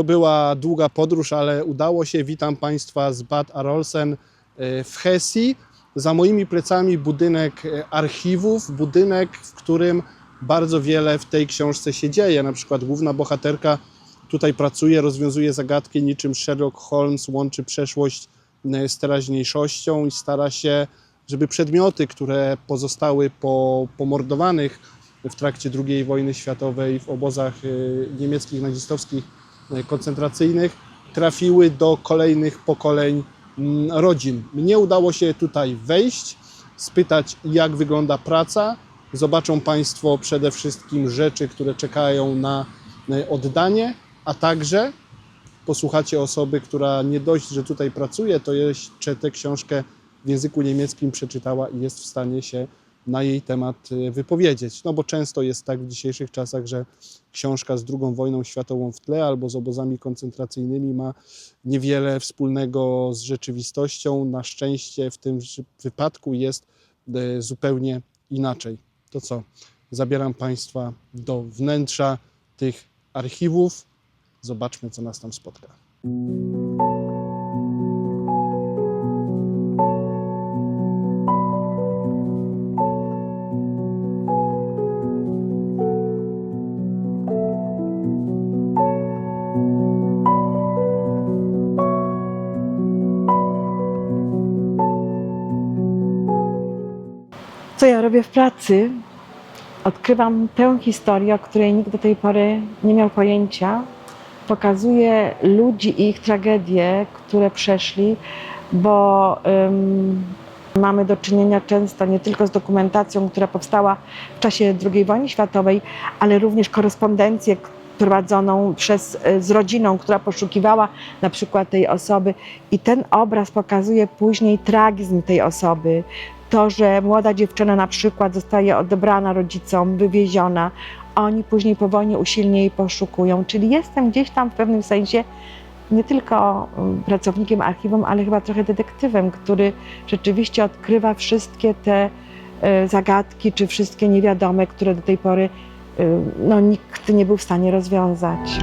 To była długa podróż, ale udało się. Witam Państwa z Bad Arolsen e, w Hesji. Za moimi plecami budynek e, archiwów, budynek, w którym bardzo wiele w tej książce się dzieje. Na przykład główna bohaterka tutaj pracuje, rozwiązuje zagadki niczym Sherlock Holmes, łączy przeszłość e, z teraźniejszością i stara się, żeby przedmioty, które pozostały po pomordowanych w trakcie II wojny światowej w obozach niemieckich, nazistowskich, koncentracyjnych, trafiły do kolejnych pokoleń mm, rodzin. Mnie udało się tutaj wejść, spytać, jak wygląda praca. Zobaczą Państwo przede wszystkim rzeczy, które czekają na oddanie, a także posłuchacie osoby, która nie dość, że tutaj pracuje, to jeszcze tę książkę w języku niemieckim przeczytała i jest w stanie się na jej temat e, wypowiedzieć. No bo często jest tak w dzisiejszych czasach, że książka z II wojną światową w tle albo z obozami koncentracyjnymi ma niewiele wspólnego z rzeczywistością. Na szczęście w tym wypadku jest e, zupełnie inaczej. To co? Zabieram Państwa do wnętrza tych archiwów. Zobaczmy, co nas tam spotka. Co ja robię w pracy? Odkrywam tę historię, o której nikt do tej pory nie miał pojęcia. Pokazuję ludzi i ich tragedie, które przeszli, bo mamy do czynienia często nie tylko z dokumentacją, która powstała w czasie II wojny światowej, ale również korespondencję prowadzoną przez, y, z rodziną, która poszukiwała na przykład tej osoby. I ten obraz pokazuje później tragizm tej osoby, to, że młoda dziewczyna na przykład zostaje odebrana rodzicom, wywieziona, oni później po wojnie usilnie jej poszukują. Czyli jestem gdzieś tam w pewnym sensie nie tylko mm, pracownikiem archiwum, ale chyba trochę detektywem, który rzeczywiście odkrywa wszystkie te e, zagadki, czy wszystkie niewiadome, które do tej pory e, no, nikt nie był w stanie rozwiązać.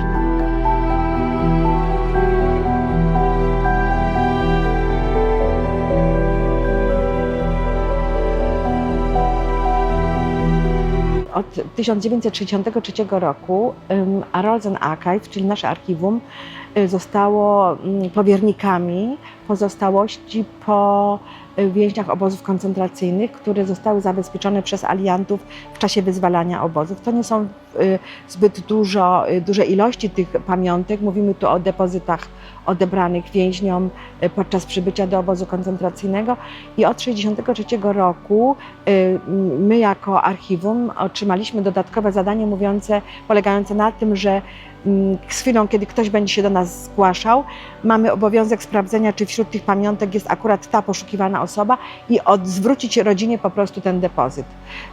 Od 1963 roku ym, Arolsen Archive, czyli nasze archiwum, y, zostało mm, powiernikami pozostałości po więźniach obozów koncentracyjnych, które zostały zabezpieczone przez aliantów w czasie wyzwalania obozów. To nie są y, zbyt dużo, y, duże ilości tych pamiątek. Mówimy tu o depozytach odebranych więźniom y, podczas przybycia do obozu koncentracyjnego. I od 1963 roku my jako archiwum otrzymaliśmy dodatkowe zadanie mówiące, polegające na tym, że z chwilą, kiedy ktoś będzie się do nas zgłaszał, mamy obowiązek sprawdzenia, czy wśród tych pamiątek jest akurat ta poszukiwana osoba i zwrócić rodzinie po prostu ten depozyt.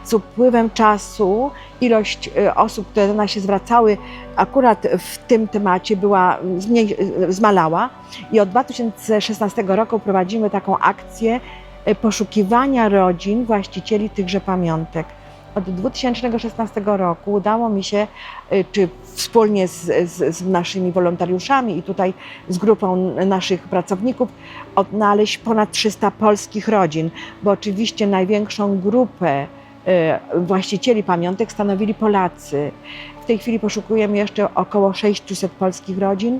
Z upływem czasu ilość y, osób, które do nas się zwracały akurat w tym temacie była mm, zmniej, y, zmalała i od 2016 roku prowadzimy taką akcję y, poszukiwania rodzin właścicieli tychże pamiątek. Od 2016 roku udało mi się, y, czy wspólnie z, z, z naszymi wolontariuszami i tutaj z grupą naszych pracowników, odnaleźć ponad 300 polskich rodzin, bo oczywiście największą grupę y, właścicieli pamiątek stanowili Polacy. W tej chwili poszukujemy jeszcze około 600 polskich rodzin,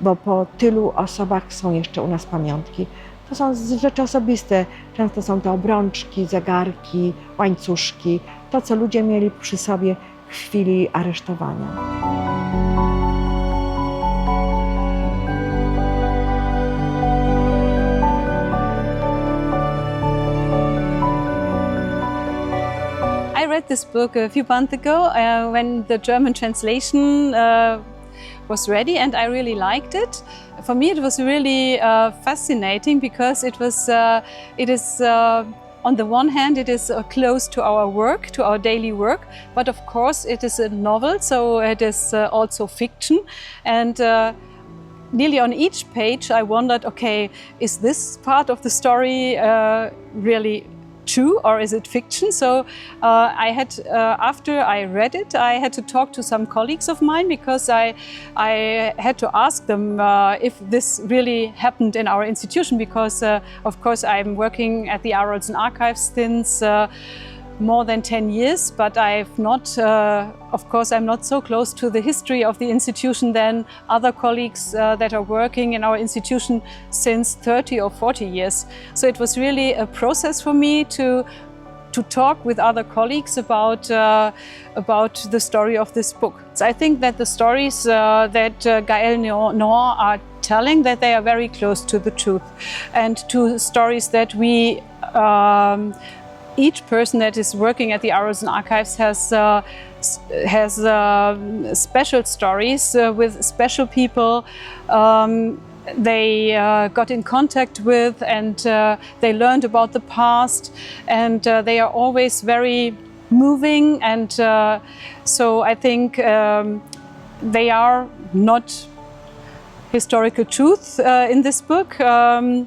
bo po tylu osobach są jeszcze u nas pamiątki. To są rzeczy osobiste. Często są to obrączki, zegarki, łańcuszki, to co ludzie mieli przy sobie w chwili aresztowania. I read this book a few months ago uh, when the German translation uh, was ready, and I really liked it. For me, it was really uh, fascinating because it was uh, it is. Uh, on the one hand, it is uh, close to our work, to our daily work, but of course, it is a novel, so it is uh, also fiction. And uh, nearly on each page, I wondered okay, is this part of the story uh, really true or is it fiction? So uh, I had, uh, after I read it, I had to talk to some colleagues of mine because I, I had to ask them uh, if this really happened in our institution because, uh, of course, I'm working at the Arolsen Archives since uh, more than 10 years, but I've not, uh, of course, I'm not so close to the history of the institution than other colleagues uh, that are working in our institution since 30 or 40 years. So it was really a process for me to to talk with other colleagues about uh, about the story of this book. So I think that the stories uh, that uh, Gael Noor are telling that they are very close to the truth and to stories that we um, each person that is working at the Arolsen Archives has uh, has uh, special stories uh, with special people. Um, they uh, got in contact with and uh, they learned about the past, and uh, they are always very moving. And so I think um, they are not historical truth in this book. Um,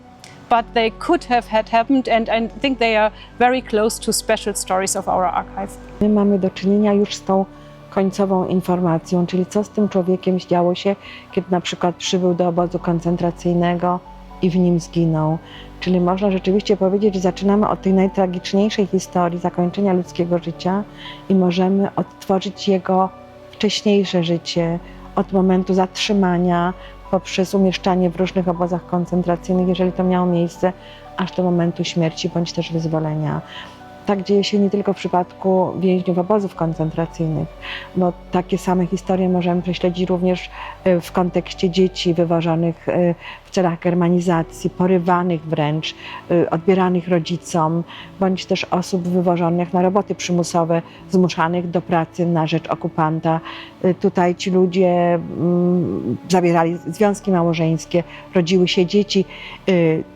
but they could have had happened, and I think they are very close to special stories of our archive. My mamy do czynienia już z tą końcową informacją, czyli co z tym człowiekiem działo się, kiedy na przykład przybył do obozu koncentracyjnego i w nim zginął. Czyli można rzeczywiście powiedzieć, że zaczynamy od tej najtragiczniejszej historii zakończenia ludzkiego życia i możemy odtworzyć jego wcześniejsze życie od momentu zatrzymania poprzez umieszczanie w różnych obozach koncentracyjnych, jeżeli to miało miejsce, aż do momentu śmierci bądź też wyzwolenia. Tak dzieje się nie tylko w przypadku więźniów obozów koncentracyjnych, bo takie same historie możemy prześledzić również e, w kontekście dzieci wywożonych e, w celach germanizacji, porywanych wręcz, e, odbieranych rodzicom, bądź też osób wywożonych na roboty przymusowe, zmuszanych do pracy na rzecz okupanta. Tutaj ci ludzie mm, zawierali związki małżeńskie, rodziły się dzieci.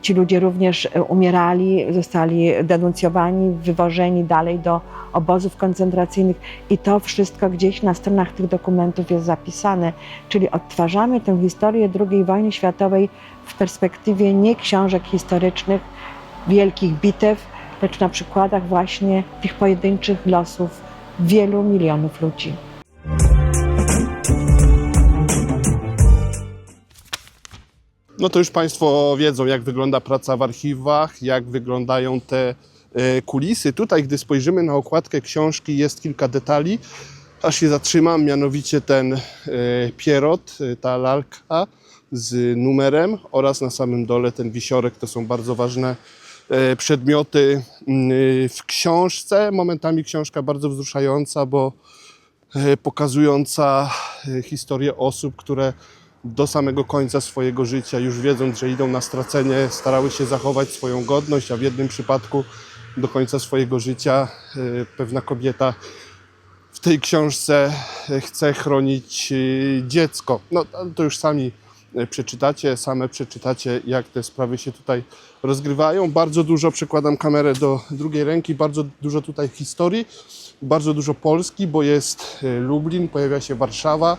Ci ludzie również umierali, zostali denuncjowani, wywożeni dalej do obozów koncentracyjnych i to wszystko gdzieś na stronach tych dokumentów jest zapisane. Czyli odtwarzamy tę historię II wojny światowej w perspektywie nie książek historycznych, wielkich bitew, lecz na przykładach właśnie tych pojedynczych losów wielu milionów ludzi. No to już Państwo wiedzą, jak wygląda praca w archiwach, jak wyglądają te kulisy. Tutaj, gdy spojrzymy na okładkę książki, jest kilka detali. Aż się zatrzymam, mianowicie ten e, pierot, e, ta lalka z numerem oraz na samym dole ten wisiorek. To są bardzo ważne e, przedmioty mm, w książce. Momentami książka bardzo wzruszająca, bo e, pokazująca e, historię osób, które do samego końca swojego życia, już wiedząc, że idą na stracenie, starały się zachować swoją godność, a w jednym przypadku do końca swojego życia e, pewna kobieta w tej książce e, chce chronić e, dziecko. No to już sami przeczytacie, same przeczytacie, jak te sprawy się tutaj rozgrywają. Bardzo dużo przykładam kamerę do drugiej ręki, bardzo dużo tutaj historii, bardzo dużo Polski, bo jest Lublin, pojawia się Warszawa,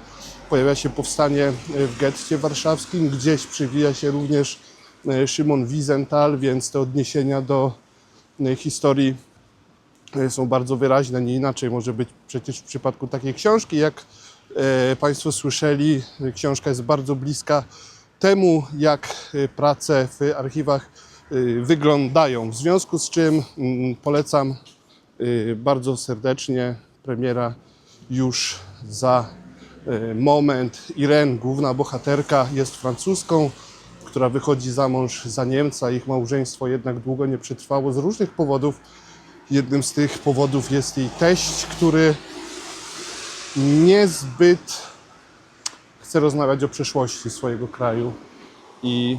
pojawia się powstanie w getcie warszawskim, gdzieś przywija się również Szymon Wiesenthal, więc te odniesienia do historii e, są bardzo wyraźne, nie inaczej może być przecież w przypadku takiej książki. Jak e, Państwo słyszeli, książka jest bardzo bliska temu, jak prace w archiwach wyglądają. W związku z czym mm, polecam bardzo serdecznie. Premiera już za moment. Irene, główna bohaterka, jest francuską, która wychodzi za mąż za Niemca. Ich małżeństwo jednak długo nie przetrwało z różnych powodów. Jednym z tych powodów jest jej teść, który niezbyt chce rozmawiać o przeszłości swojego kraju i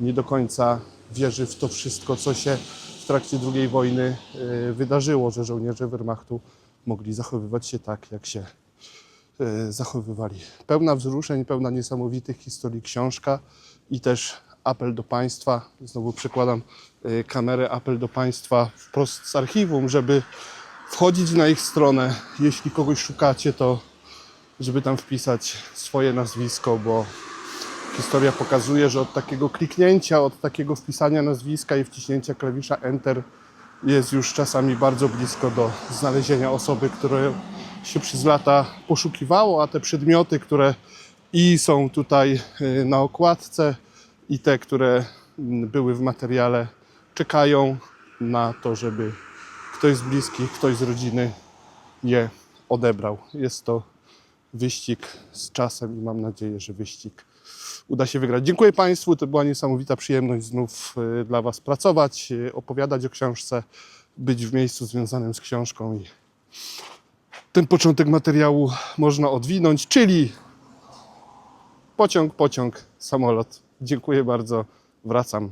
nie do końca wierzy w to wszystko, co się w trakcie II wojny e, wydarzyło, że żołnierze Wehrmachtu mogli zachowywać się tak, jak się zachowywali. Pełna wzruszeń, pełna niesamowitych historii książka i też apel do Państwa, znowu przekładam e, kamerę, apel do Państwa wprost z archiwum, żeby wchodzić na ich stronę. Jeśli kogoś szukacie, to żeby tam wpisać swoje nazwisko, bo historia pokazuje, że od takiego kliknięcia, od takiego wpisania nazwiska i wciśnięcia klawisza Enter jest już czasami bardzo blisko do znalezienia osoby, które się przez lata poszukiwało, a te przedmioty, które i są tutaj y, na okładce, i te, które mm, były w materiale, czekają na to, żeby ktoś z bliskich, ktoś z rodziny je odebrał. Jest to wyścig z czasem i mam nadzieję, że wyścig uda się wygrać. Dziękuję Państwu, to była niesamowita przyjemność znów y, dla Was pracować, y, opowiadać o książce, być w miejscu związanym z książką i ten początek materiału można odwinąć, czyli pociąg, pociąg, samolot. Dziękuję bardzo, wracam